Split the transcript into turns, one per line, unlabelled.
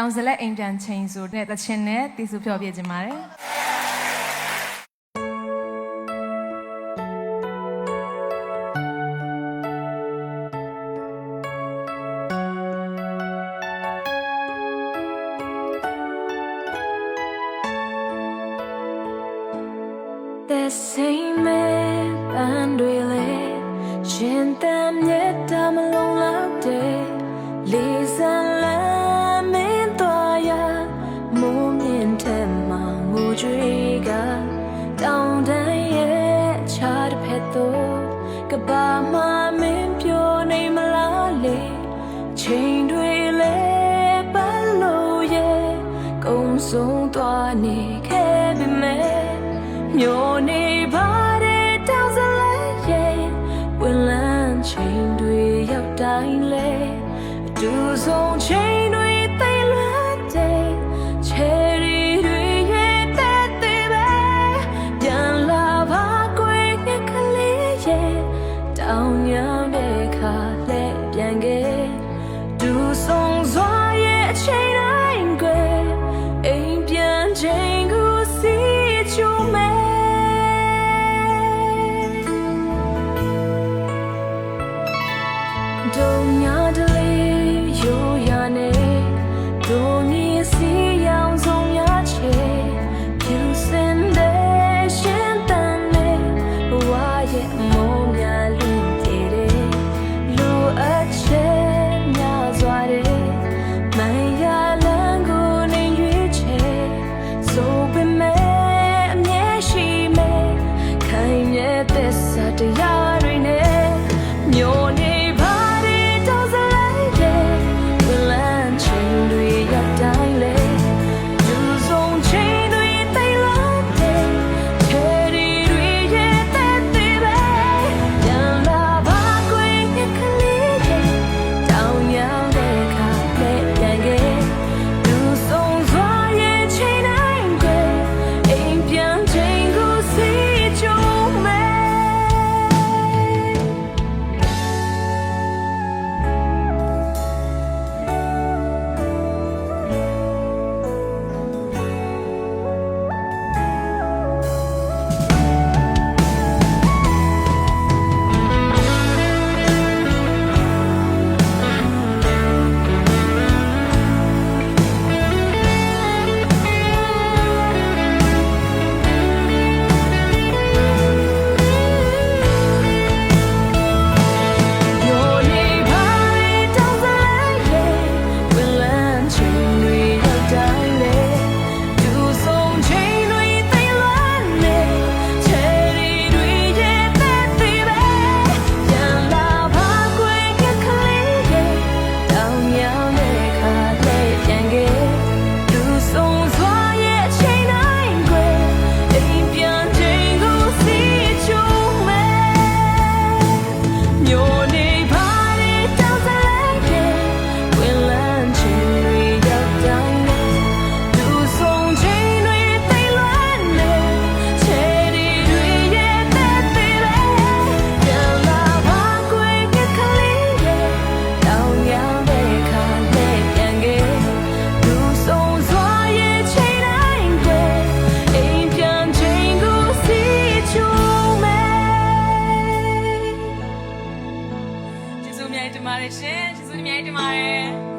တောင်စလက်အိမ်ပြန်ချိန်ဆိုတဲ့သချင်းနဲ့တီးဆူဖြောပြခြင်းပါတယ
်
The same man and ဘာမှမင်းပြောနိုင်မလားလေချိန်တွေလဲပတ်လို့ရဲ့ကုံဆုံးသွားနေခဲ့ပြီမဲ့မျိုးနေပါတဲ့တောင်စလဲရဲ့ဝင်လန်းချိန်တွေရောက်တိုင်းလဲအတူဆုံးချိန် တုံညာတ ရှင်ကျေးဇူးအများကြီးတင်ပါတယ်